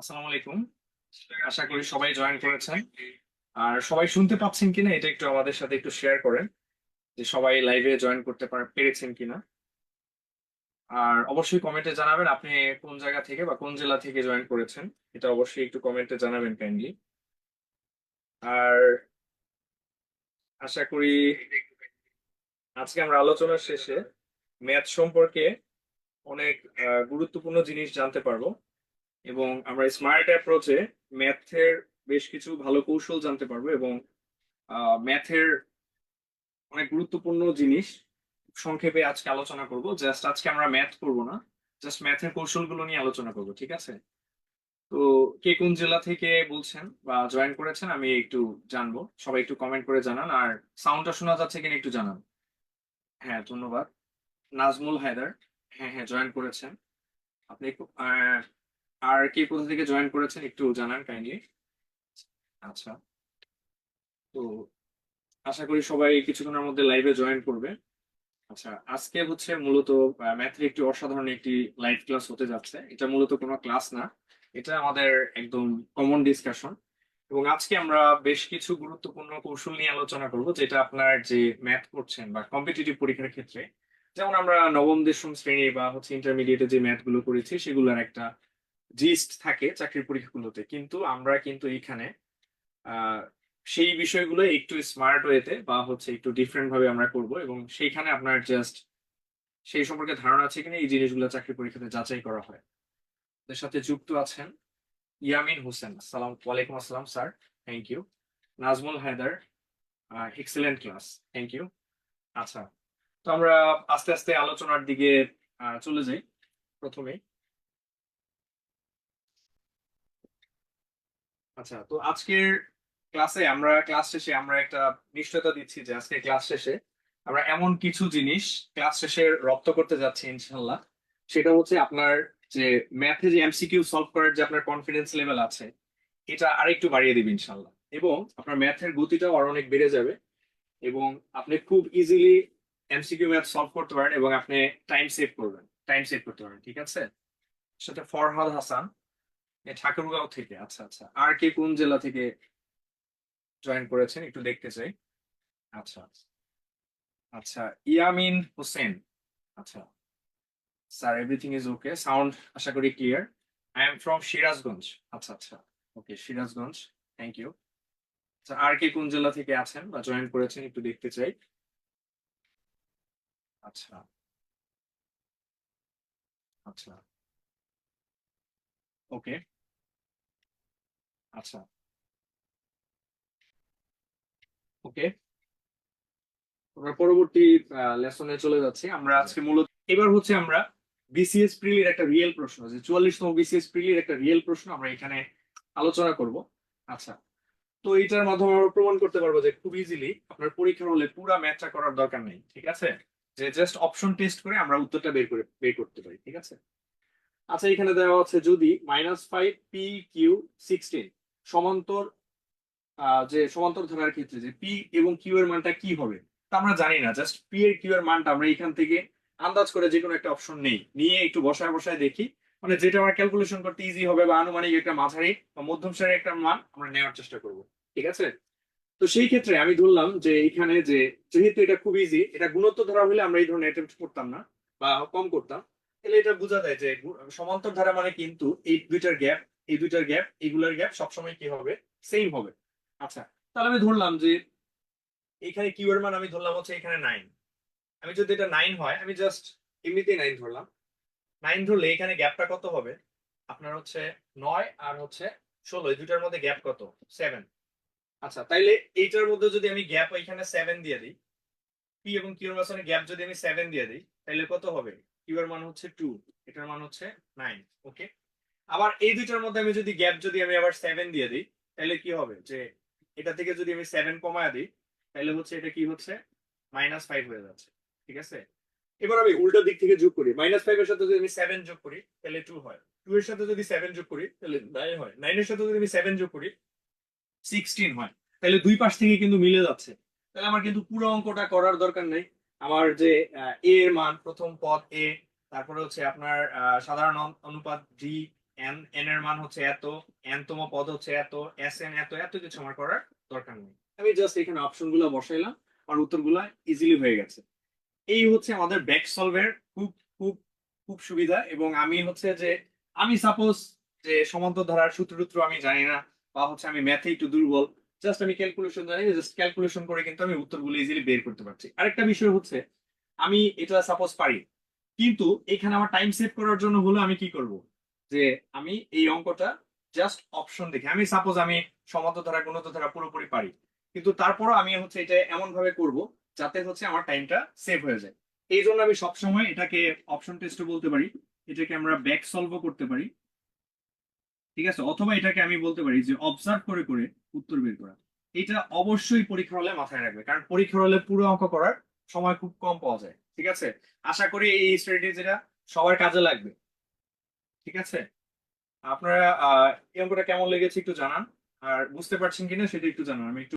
আসসালামু আলাইকুম। আশা করি সবাই জয়েন করেছেন। আর সবাই শুনতে পাচ্ছেন কিনা, এটা একটু আমাদের সাথে একটু শেয়ার করেন যে সবাই লাইভে জয়েন করতে পেরেছেন কিনা। আর অবশ্যই কমেন্টে জানাবেন আপনি কোন জায়গা থেকে বা কোন জেলা থেকে জয়েন করেছেন, এটা অবশ্যই একটু কমেন্টে জানাবেন কাইন্ডলি আর আশা করি আজকে আমরা আলোচনার শেষে ম্যাথ সম্পর্কে অনেক গুরুত্বপূর্ণ জিনিস জানতে পারব। এবং আমরা স্মার্ট অ্যাপ্রোচে ম্যাথের বেশ কিছু ভালো কৌশল জানতে পারব এবং ম্যাথের অনেক গুরুত্বপূর্ণ জিনিস সংক্ষেপে আজকে আলোচনা করব। জাস্ট আজকে আমরা ম্যাথ করব না জাস্ট ম্যাথের কৌশলগুলো নিয়ে আলোচনা করব, ঠিক আছে? তো কে কোন জেলা থেকে বলছেন বা জয়েন করেছেন আমি একটু জানব। সবাই একটু কমেন্ট করে জানান আর সাউন্ডটা শোনা যাচ্ছে কিনা একটু জানান। হ্যাঁ ধন্যবাদ। নাজমুল হায়দার হ্যাঁ হ্যাঁ জয়েন করেছেন। আপনি আর কে কোথা থেকে জয়েন করেছেন একটু জানান কাইন্ডলি আচ্ছা। তো আশা করি সবাই কিছুক্ষণের মধ্যে লাইভে জয়েন করবে। আচ্ছা আজকে হচ্ছে মূলত ম্যাথের একটি অসাধারণ একটি লাইভ ক্লাস হতে যাচ্ছে। এটা মূলত কোনো ক্লাস না। এটা আমাদের একদম কমন ডিসকাশন এবং আজকে আমরা বেশ কিছু গুরুত্বপূর্ণ কৌশল নিয়ে আলোচনা করব, যেটা আপনার যে ম্যাথ করছেন বা কম্পিটিটিভ পরীক্ষার ক্ষেত্রে। যেমন আমরা নবম, দশম শ্রেণি বা হচ্ছে ইন্টারমিডিয়েটে যে ম্যাথগুলো করেছি, সেগুলোর একটা জিস্ট থাকে চাকরির পরীক্ষাগুলোতে, কিন্তু আমরা কিন্তু এখানে সেই বিষয়গুলো একটু স্মার্ট ওয়েতে বা হচ্ছে একটু ডিফারেন্ট ভাবে আমরা করব এবং সেইখানে আপনার জাস্ট সেই সম্পর্কে ধারণা আছে কিনা, এই জিনিসগুলো চাকরি পরীক্ষাতে যাচাই করা হয়। এর সাথে যুক্ত আছেন ইয়ামিন হোসেন। আসসালাম ওয়ালাইকুম আসসালাম sir. Thank you Nazmul Haider excellent class thank you আচ্ছা তো আমরা আস্তে আস্তে আলোচনার দিকে চলে যাই প্রথমেই। আচ্ছা তো আজকের ক্লাসে আমরা ক্লাস শেষে আমরা একটা নিশ্চয়তা দিচ্ছি যে আজকে ক্লাস শেষে আমরা এমন কিছু জিনিস ক্লাস শেষে রপ্ত করতে যাচ্ছি ইনশাল্লাহ সেটা হচ্ছে আপনার যে ম্যাথে যে এমসিকিউ সলভ করার যে আপনার কনফিডেন্স লেভেল আছে, এটা আরেকটু বাড়িয়ে দিবে ইনশাল্লাহ এবং আপনার ম্যাথের গতিটাও আর অনেক বেড়ে যাবে এবং আপনি খুব ইজিলি এমসিকিউ ম্যাথ সলভ করতে পারেন এবং আপনি টাইম সেভ করবেন টাইম সেভ করতে পারেন, ঠিক আছে? সেটা ফরহাদ হাসান ঠাকুরগাঁও থেকে আচ্ছা আচ্ছা। আর কে কোন জেলা থেকে জয়েন করেছেন? একটু দেখতে চাই। আচ্ছা আচ্ছা ইয়ামিন হোসেন। আচ্ছা sir everything is okay sound আশা করি clear I am from Sirajganj. আচ্ছা আচ্ছা ওকে সিরাজগঞ্জ থ্যাংক ইউ আচ্ছা আর কে কোন জেলা থেকে আছেন বা জয়েন করেছেন? একটু দেখতে চাই। আচ্ছা আচ্ছা ওকে আচ্ছা। ওকে। আমরা পরবর্তী লেসনে চলে যাচ্ছি। আমরা আজকে মূলত এবার হচ্ছে আমরা বিসিএস প্রিলির একটা রিয়েল প্রশ্ন যে চুয়াল্লিশতম বিসিএস প্রিলির একটা রিয়েল প্রশ্ন আমরা এখানে আলোচনা করব। আচ্ছা। তো এটার মাধ্যমে আমরা প্রমাণ করতে পারব যে খুব ইজিলি আপনার পরীক্ষার হলে পুরো ম্যাথটা করার দরকার নেই ঠিক আছে? যে জাস্ট অপশন টেস্ট করে আমরা উত্তরটা বের করে বের করতে পারি ঠিক আছে? আচ্ছা এখানে দেওয়া হচ্ছে যদি minus five P Q sixteen সমান্তর যে সমান্তর ধারার ক্ষেত্রে যে পি এবং কিউ এর মানটা কি হবে, তা আমরা জানি না। জাস্ট পি এর কিউ এর মানটা আমরা এখান থেকে আন্দাজ করে যে কোনো একটা অপশন নেই। নিয়ে একটু বসায় বসায় দেখি। মানে যেটা আমার ক্যালকুলেশন করতে ইজি হবে বা আনুমানিক একটা মাঝারি বা মধ্যম সারির একটা মান আমরা নেওয়ার চেষ্টা করব। ঠিক আছে? তো সেই ক্ষেত্রে আমি ধরলাম যে এখানে যে যেহেতু এটা খুব ইজি এটা গুণত্ব ধরা হলে আমরা এই ধরনের অ্যাটেম্প করতাম না বা কম করতাম। তাহলে এটা বোঝা যায় যে সমান্তর ধারা মানে কিন্তু এই দুইটার গ্যাপ এই দুইটার গ্যাপ এগুলার গ্যাপ সবসময় কি হবে? সেম হবে। আচ্ছা তাহলে আমি ধরলাম যে এখানে কিউ এর মান আমি ধরলাম হচ্ছে এখানে নাইন আমি যদি এটা নাইন হয়, আমি জাস্ট এমনিতেই নাইন ধরলাম। নাইন ধরলে এখানে গ্যাপটা কত হবে? আপনার হচ্ছে নয় আর হচ্ছে ষোলো, এই দুইটার মধ্যে গ্যাপ কত? সেভেন আচ্ছা তাইলে এইটার মধ্যে যদি আমি গ্যাপ এখানে সেভেন দিয়ে দিই পি এবং কিউ এর মাঝখানে গ্যাপ যদি আমি সেভেন দিয়ে দিই তাহলে কত হবে? কিউ এর মান হচ্ছে টু এটার মান হচ্ছে নাইন ওকে আবার এই দুইটার মধ্যে আমি যদি গ্যাপ যদি আমি আবার সেভেন দিয়ে দিই, তাহলে কি হবে? যে এটা থেকে যদি আমি সেভেন কমায় দিই, তাহলে হচ্ছে এটা কি হচ্ছে? মাইনাস ফাইভ হয়ে যাচ্ছে। ঠিক আছে? এবার আমি উল্টো দিক থেকে যোগ করি। মাইনাস ফাইভ এর সাথে যদি আমি সেভেন যোগ করি, তাহলে টু হয়। টু এর সাথে যদি সেভেন যোগ করি, তাহলে নাইন হয়। নাইনের সাথে যদি আমি সেভেন যোগ করি সিক্সটিন হয়। তাহলে দুই পাশ থেকে কিন্তু মিলে যাচ্ছে। তাহলে আমার কিন্তু পুরো অঙ্কটা করার দরকার নেই। আমার যে এ এর মান, প্রথম পদ এ তারপরে হচ্ছে আপনার সাধারণ অনুপাত ডি এন এন এর মান হচ্ছে এত এন তম পদ হচ্ছে এত এস এন এত এত কিছু আমার করার দরকার নেই। আমি জাস্ট এখানে অপশনগুলো বসাইলাম আর উত্তরগুলো ইজিলি হয়ে গেছে। এই হচ্ছে আমাদের ব্যাক সলভের খুব খুব খুব সুবিধা, এবং আমি হচ্ছে যে, আমি সাপোজ যে সমান্তর ধারার সূত্র টুত্র আমি জানি না, বা হচ্ছে আমি ম্যাথে একটু দুর্বল জাস্ট আমি ক্যালকুলেশন জানি জাস্ট ক্যালকুলেশন করে কিন্তু আমি উত্তরগুলো ইজিলি বের করতে পারছি। আরেকটা বিষয় হচ্ছে, আমি এটা সাপোজ পারি, কিন্তু এখানে আমার টাইম সেভ করার জন্য হলো আমি কি করব? যে আমি এই অঙ্কটা জাস্ট অপশন দেখে। আমি সাপোজ আমি সমান্তর ধারা, গুণত ধারা পুরোপুরি পারি। কিন্তু তারপরও আমি হচ্ছে এটা এমন ভাবে করব যাতে হচ্ছে আমার টাইমটা সেভ হয়ে যায়। এই জন্য আমি সবসময় এটাকে অপশন টেস্ট বলতে পারি। এটাকে আমরা ব্যাক সলভও করতে পারি। ঠিক আছে? অথবা এটাকে আমি বলতে পারি যে অবজার্ভ করে করে উত্তর বের করা। এটা অবশ্যই পরীক্ষা হলে মাথায় রাখবে। কারণ পরীক্ষা হলে পুরো অঙ্ক করার সময় খুব কম পাওয়া যায়। ঠিক আছে? আশা করি এই স্ট্র্যাটেজিটা সবার কাজে লাগবে। ঠিক আছে? আপনারা এই অঙ্কটা কেমন লেগেছে একটু জানান। আর বুঝতে পারছেন কিনা সেটা একটু জানান। আমি একটু